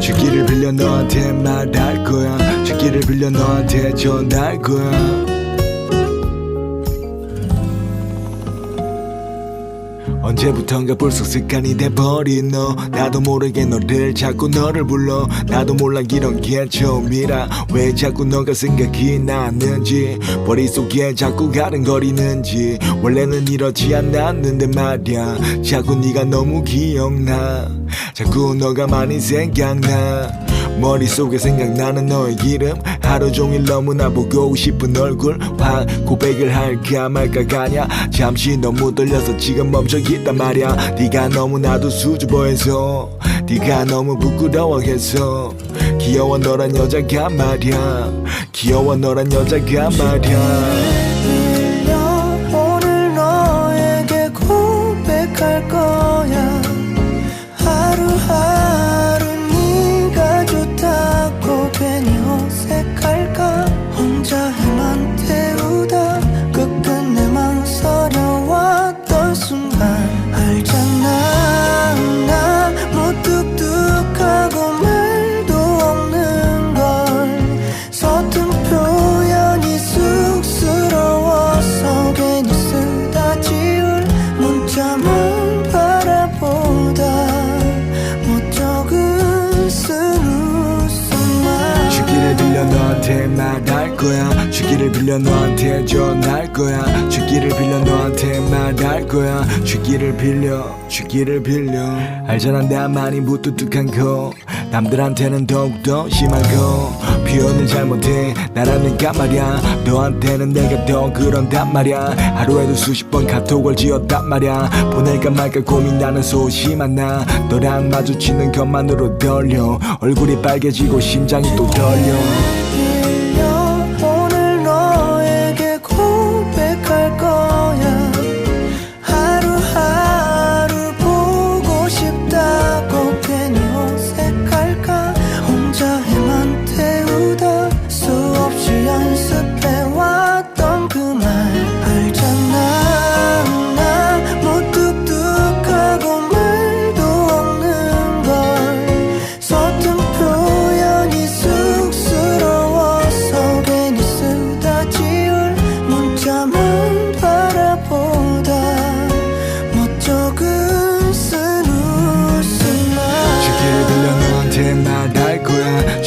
주기를 빌려 너한테 말할 거야. 주기를 빌려 너한테 전할 거야 언제부턴가 벌써 습관이 돼버린 너 나도 모르게 너를 자꾸 너를 불러. 나도 몰라 이런 게 처음이라. 왜 자꾸 너가 생각이 나는지. 머릿속에 자꾸 가른거리는지. 원래는 이렇지 않았는데 말야. 자꾸 네가 너무 기억나. 자꾸 너가 많이 생각나 머릿속에 생각나는 너의 이름. 하루 종일 너무나 보고 싶은 얼굴. 확 고백을 할까 말까 가냐. 잠시 너무 떨려서 지금 멈춰 있단 말야. 네가 너무나도 수줍어해서. 네가 너무 부끄러워해서. 귀여워 너란 여자가 말야. 귀여워 너란 여자가 말야 너한테 말할 거야. 주기를 빌려 너한테 전할 거야. 주기를 빌려 너한테 말할 거야. 주기를 빌려 주기를 빌려. 알잖아 나만이 무뚝뚝한 거. 남들한테는 더욱더 심한 거. 표현을 잘못해. 나라니까 말야. 너한테는 내가 더 그런단 말야. 하루에도 수십 번 카톡을 지었단 말야. 보낼까 말까 고민나는 소심한 나. 너랑 마주치는 것만으로 떨려. 얼굴이 빨개지고 심장이 또 떨려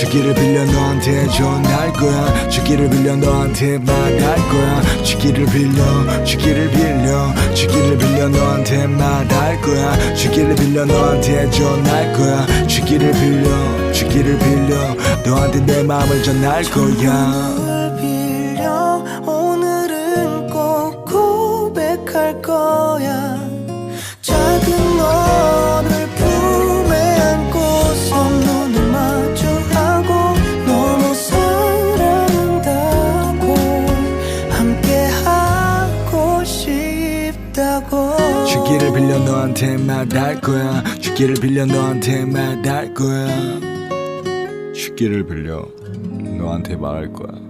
주기를 빌려 너한테 전할 거야. 주기를 빌려 너한테 말할 거야. 주기를 빌려 주기를 빌려 주기를 빌려 너한테 말할 거야. 주기를 빌려 너한테 전할 거야. 주기를 빌려 주기를 빌려 너한테 내 마음을 전할 거야. 을 빌려 오늘은 꼭 고백할 거야 주기를 빌려 너한테 말할 거야. 주기를 빌려 너한테 말할 거야. 주기를 빌려 너한테 말할 거야